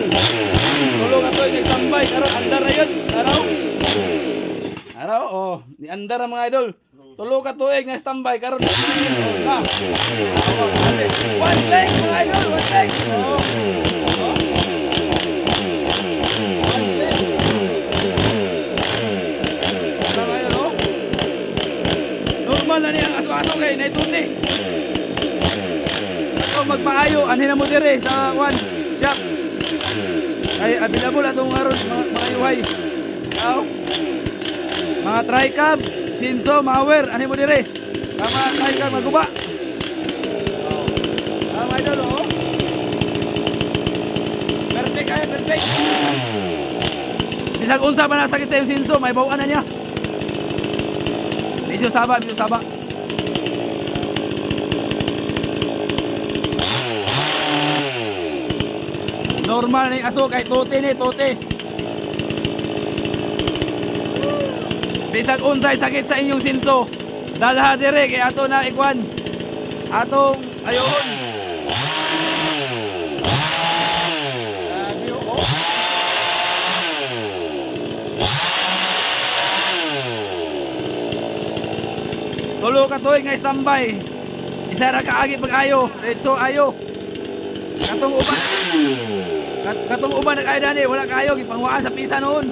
idol. Tulong ato yung tambay karon andar na yun. Araw. Araw oh, ni andar ang mga idol. Tulo ka tuig na standby karon. Ha. One leg mga idol, one leg. Oh. Oh. One oh? Normal na niya ang aso-aso kay naituti. Ako magpaayo, anhin na mo dire sa kwan. Jack. Ay available atong aron mga, mga yuhay. Aw. Mga tricab, sinso, mawer, ano mo dire? Tama tricab maguba. Oh. Tama idol oh. Perfect kaya, perfect. Bisag unsa pa nasakit sa sinso, may bawaan na niya. Medyo saba, medyo saba. Normal yung aso, kahit tote ni, tote. Bisag unsay sakit sa inyong sinso. Dalha dire kay ato na ikwan. Atong ayon. Tulo ka tuig nga standby. Isa ra ka agi pag ayo, diretso ayo. Katong uban. Kat katong uban nag ni wala kayo gipangwaan sa pisa noon.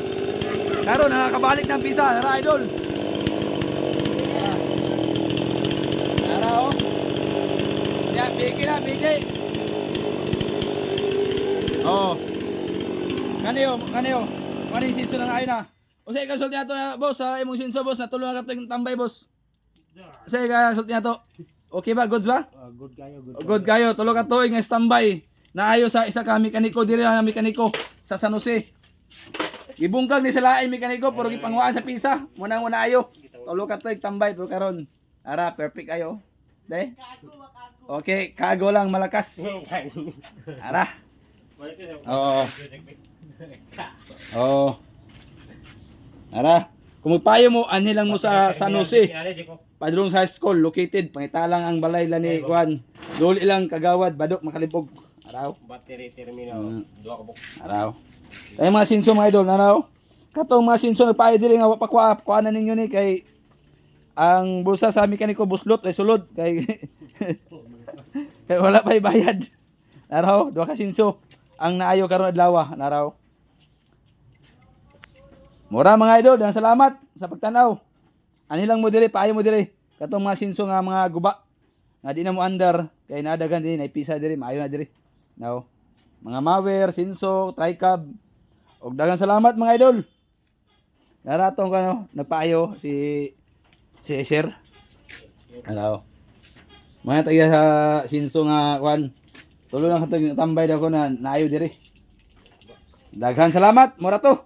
Karon nakakabalik ng pisa, tara idol. Tara oh. Ya, bigay na, bigay. Oh. Kaniyo, kaniyo. Kani sinso na ayo na. O say ka sulti ato na boss, sa imong sinso boss, natulong na ka to tambay boss. Say ka sulti ato. Okay ba, goods ba? Ah, good kayo, good. Good kayo, tulo ka tuig nga standby. Naayo sa isa ka mekaniko diri na mekaniko sa San Jose. Gibungkag ni sila ay mekaniko pero gipangwaan sa pisa. Muna muna ayo. Tulo ka tuig tambay pero karon. Ara perfect ayo. Dai. Okay, kago lang malakas. Ara. Oo. Oo. Ara. Kung magpayo mo, anhi lang mo sa San Jose. Padrong High School located pangitalang ang balay la ni Juan. Duli lang kagawad badok makalibog. Araw. Battery terminal. Mm. Dua ka buk. Araw. Kay mga sinso mga idol, araw. Katong mga sinso nagpaay diri nga pakwa kuanan ninyo ni kay ang bulsa sa mekaniko buslot ay sulod kay kay wala pay bayad. Araw, duha ka sinso ang naayo karon adlaw, araw. Mura mga idol, dan salamat sa pagtanaw. Anilang mo diri, paayo mo diri. Katong mga sinso nga mga guba. Nga di na mo andar, kay nadagan diri, naipisa diri, maayo na diri. Now, mga mawer, sinso, tricab. Og dagang salamat mga idol. Naratong kano, nagpaayo si si Esher. Ano? Mga taga sa sinso nga kwan. Tulo lang katong tambay daw ko na naayo diri. Daghan salamat, mura to.